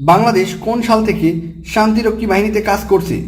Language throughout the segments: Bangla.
বাংলাদেশ কোন সাল থেকে শান্তিরক্ষী বাহিনীতে কাজ করছে?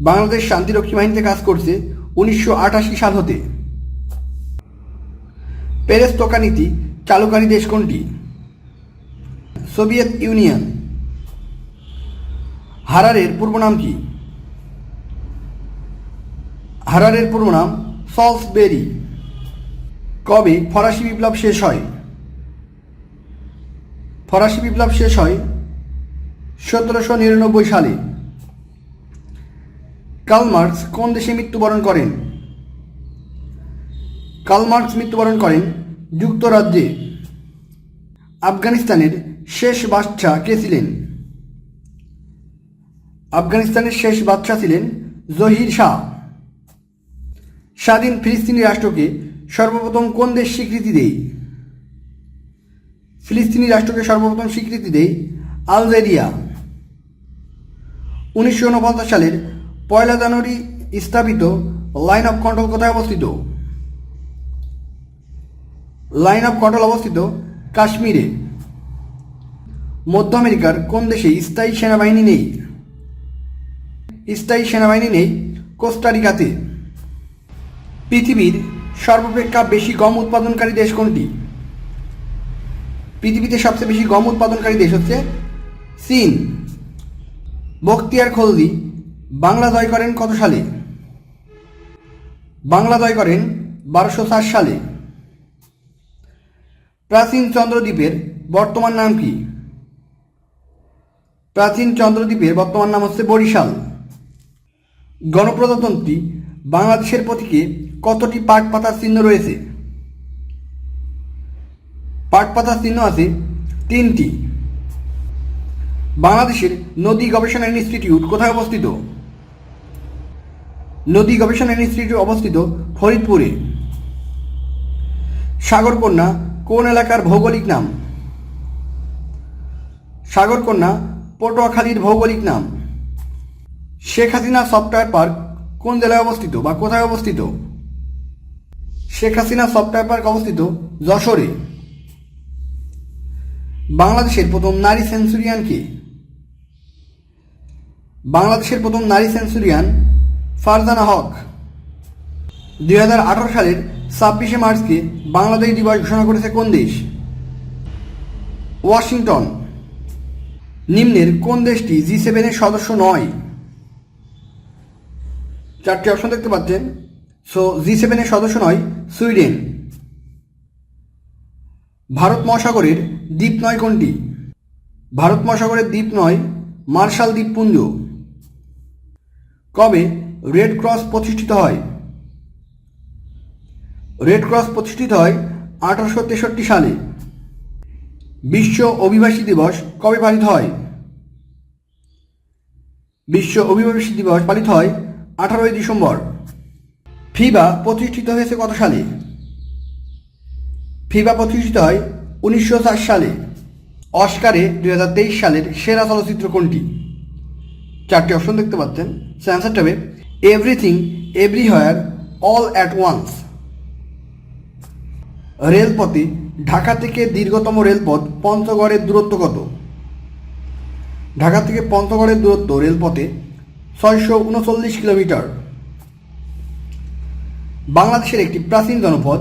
বাংলাদেশ শান্তিরক্ষী বাহিনীতে কাজ করছে উনিশশো আটাশি সাল হতে। পেরেস্তোকা নীতি চালুকারী দেশ কোনটি? Soviet union. হারারের পূর্ব নাম কি? হারারের পূর্ব নাম সলসবেরি। কবে ফরাসি বিপ্লব শেষ হয়? ফরাসি বিপ্লব শেষ হয় সতেরোশো নিরানব্বই সালে। কার্ল মার্কস কোন দেশে মৃত্যুবরণ করেন? কালমার্কস মৃত্যুবরণ করেন যুক্তরাজ্যে। আফগানিস্তানের শেষ বাদশাহ কে ছিলেন? আফগানিস্তানের শেষ বাদশাহ ছিলেন জহির শাহ। স্বাধীন ফিলিস্তিনি রাষ্ট্রকে সর্বপ্রথম কোন দেশ স্বীকৃতি দেয়? ফিলিস্তিনি রাষ্ট্রকে সর্বপ্রথম স্বীকৃতি দেয় আলজেরিয়া। উনিশশো উনপঞ্চাশ সালের পয়লা জানুয়ারি স্থাপিত লাইন অফ কন্ট্রোল কোথায় অবস্থিত? লাইন অফ কন্ট্রোল অবস্থিত কাশ্মীরে। মধ্য আমেরিকার কোন দেশে স্থায়ী সেনাবাহিনী নেই? স্থায়ী সেনাবাহিনী নেই কোস্টারিকাতে পৃথিবীর সর্বাপেক্ষা বেশি গম উৎপাদনকারী দেশ কোনটি? পৃথিবীতে সবচেয়ে বেশি গম উৎপাদনকারী দেশ হচ্ছে চীন। বখতিয়ার খলজি, বাংলা জয় করেন কত সালে? বাংলা জয় করেন বারোশো সালে। প্রাচীন চন্দ্রদ্বীপের বর্তমান নাম কি? প্রাচীন চন্দ্রদ্বীপের বর্তমান নাম হচ্ছে বরিশাল। গণপ্রজাতন্ত্রী বাংলাদেশের প্রতীকে কতটি পাট পাতার চিহ্ন রয়েছে? পাট পাতার চিহ্ন আছে তিনটি। বাংলাদেশের নদী গবেষণা ইনস্টিটিউট কোথায় অবস্থিত? নদী গবেষণা ইনস্টিটিউট অবস্থিত ফরিদপুরে। সাগরকন্যা কোন এলাকার ভৌগোলিক নাম? সাগরকন্যা পটুয়াখালীর ভৌগোলিক নাম। শেখ হাসিনা সফটওয়্যার পার্ক কোন জেলায় অবস্থিত বা কোথায় অবস্থিত? শেখ হাসিনা সফটওয়্যার পার্ক অবস্থিত যশোরে। বাংলাদেশের প্রথম নারী সেঞ্চুরিয়ান কে? বাংলাদেশের প্রথম নারী সেঞ্চুরিয়ান ফারজানা হক। দুই হাজার আঠারো সালের ছাব্বিশে মার্চকে বাংলাদেশ দিবস ঘোষণা করেছে কোন দেশ? ওয়াশিংটন। নিম্নের কোন দেশটি জি সেভেনের সদস্য নয়? চারটি অপশন দেখতে পাচ্ছেন। সো, জি সেভেনের সদস্য নয়, সুইডেন। ভারত মহাসাগরের দ্বীপ নয় কোনটি? ভারত মহাসাগরের দ্বীপ নয়, মার্শাল দ্বীপপুঞ্জ। কবে রেড ক্রস প্রতিষ্ঠিত হয়? রেড ক্রস প্রতিষ্ঠিত হয় আঠারোশো তেষট্টি সালে। বিশ্ব অভিবাসী দিবস কবে পালিত হয়? বিশ্ব অভিবাসী দিবস পালিত হয় আঠারোই ডিসেম্বর। ফিবা প্রতিষ্ঠিত হয়েছে কত সালে? ফিবা প্রতিষ্ঠিত হয় উনিশশো চার সালে। অস্কারে দু হাজার তেইশ সালের সেরা চলচ্চিত্র কোনটি? চারটি অপশন দেখতে পাচ্ছেন। সে অ্যান্সারটা হবে everything everywhere all at once রেলপথে ঢাকা থেকে দীর্ঘতম রেলপথ পঞ্চগড়ের দূরত্ব কত? ঢাকা থেকে পঞ্চগড়ের দূরত্ব রেলপথে ছয়শো উনচল্লিশ কিলোমিটার। বাংলাদেশের একটি প্রাচীন জনপদ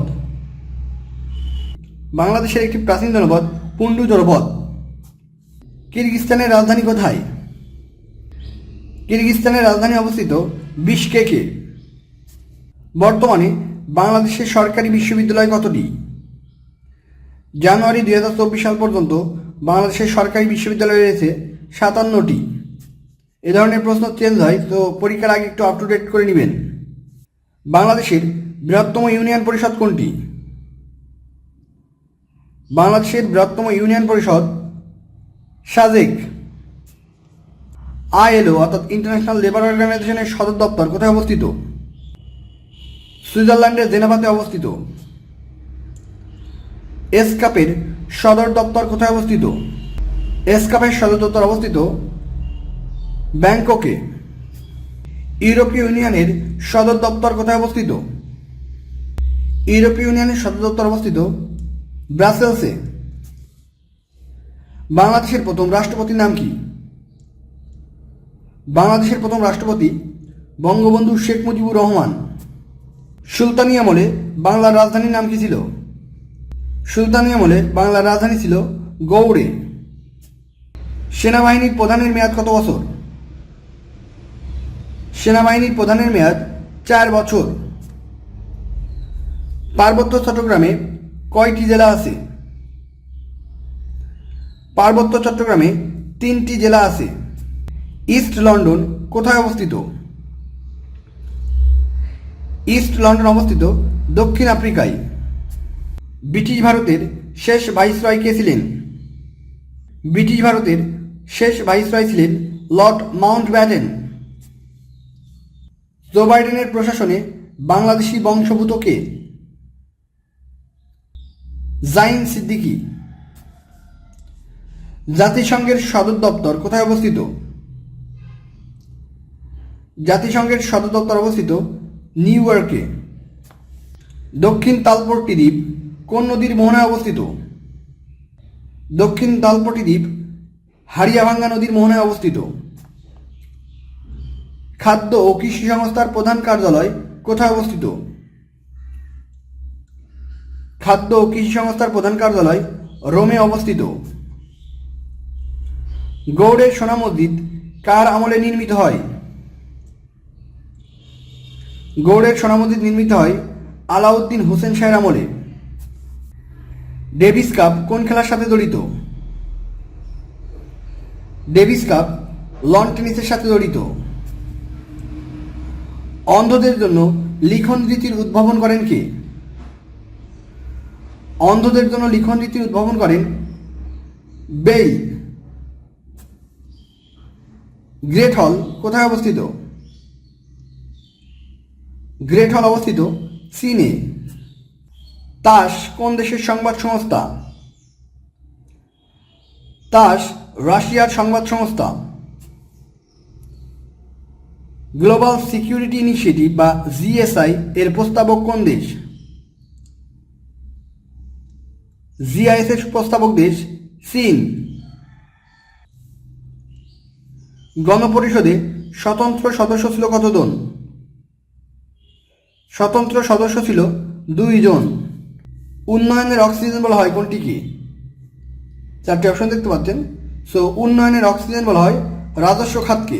বাংলাদেশের একটি প্রাচীন জনপদ পুন্ডু জনপদ কিরগিস্তানের রাজধানী কোথায়? কিরগিস্তানের রাজধানী অবস্থিত বিশকেকে। বর্তমানে বাংলাদেশের সরকারি বিশ্ববিদ্যালয় কতটি? জানুয়ারি দুই হাজার চব্বিশ সাল পর্যন্ত বাংলাদেশের সরকারি বিশ্ববিদ্যালয় রয়েছে সাতান্নটি। এ ধরনের প্রশ্ন চেঞ্জ হয়, তো পরীক্ষার আগে একটু আপ টু ডেট করে নেবেন। বাংলাদেশের বৃহত্তম ইউনিয়ন পরিষদ কোনটি? বাংলাদেশের বৃহত্তম ইউনিয়ন পরিষদ সাজেক আইএলও, অর্থাৎ ইন্টারন্যাশনাল লেবার অর্গানাইজেশনের সদর দপ্তর কোথায় অবস্থিত? সুইজারল্যান্ডের জেনেভাতে অবস্থিত। এসকাপের সদর দপ্তর কোথায় অবস্থিত? এসকাপের সদর দপ্তর অবস্থিত ব্যাংককে। ইউরোপীয় ইউনিয়নের সদর দপ্তর কোথায় অবস্থিত? ইউরোপীয় ইউনিয়নের সদর দপ্তর অবস্থিত ব্রাসেলসে। বাংলাদেশের প্রথম রাষ্ট্রপতির নাম কি? বাংলাদেশের প্রথম রাষ্ট্রপতি বঙ্গবন্ধু শেখ মুজিবুর রহমান। সুলতানি আমলে বাংলার রাজধানীর নাম কি ছিল? সুলতানি আমলে বাংলার রাজধানী ছিল গৌড়ে। সেনাবাহিনীর প্রধানের মেয়াদ কত বছর? সেনাবাহিনীর প্রধানের মেয়াদ চার বছর। পার্বত্য চট্টগ্রামে কয়টি জেলা আছে? পার্বত্য চট্টগ্রামে তিনটি জেলা আছে। ইস্ট লন্ডন কোথায় অবস্থিত? ইস্ট লন্ডন অবস্থিত দক্ষিণ আফ্রিকায়। ব্রিটিশ ভারতের শেষ ভাইসরয় কে ছিলেন? ব্রিটিশ ভারতের শেষ ভাইসরয় ছিলেন লর্ড মাউন্ট ব্যাটেন জো বাইডেনের প্রশাসনে বাংলাদেশি বংশভূত কে? জাইন সিদ্দিকী। জাতিসংঘের সদর দপ্তর কোথায় অবস্থিত? জাতিসংঘের সদর দপ্তর অবস্থিত নিউ ইয়র্কে। দক্ষিণ তালপট্টি দ্বীপ কোন নদীর মোহনায় অবস্থিত? দক্ষিণ তালপট্টি দ্বীপ হারিয়াভাঙ্গা নদীর মোহনায় অবস্থিত। খাদ্য ও কৃষি সংস্থার প্রধান কার্যালয় কোথায় অবস্থিত? খাদ্য ও কৃষি সংস্থার প্রধান কার্যালয় রোমে অবস্থিত। গৌড়ের সোনা মসজিদ কার আমলে নির্মিত হয়? গৌড়ের সোনা মসজিদ নির্মিত হয় আলাউদ্দিন হোসেন শাহের আমলে। ডেভিস কাপ কোন খেলার সাথে জড়িত? ডেভিস কাপ লন টেনিসের সাথে জড়িত। অন্ধদের জন্য লিখন রীতির উদ্ভাবন করেন কে? অন্ধদের জন্য লিখন রীতির উদ্ভাবন করেন বেই গ্রেট হল কোথায় অবস্থিত? গ্রেট হল অবস্থিত চীনে। তাস কোন দেশের সংবাদ সংস্থা? তাস রাশিয়ার সংবাদ সংস্থা। গ্লোবাল সিকিউরিটি ইনিশিয়েটিভ বা জিএসআই এর প্রস্তাবক কোন দেশ? জিআইএস এর প্রস্তাবক দেশ চীন। গণপরিষদে স্বতন্ত্র সদস্য ছিল কতজন? স্বতন্ত্র সদস্য ছিল দুইজন। উন্নয়নের অক্সিজেন বলা হয় কোনটিকে চারটি অপশন দেখতে পাচ্ছেন। সো উন্নয়নের অক্সিজেন বলা হয় রাজস্ব খাতকে।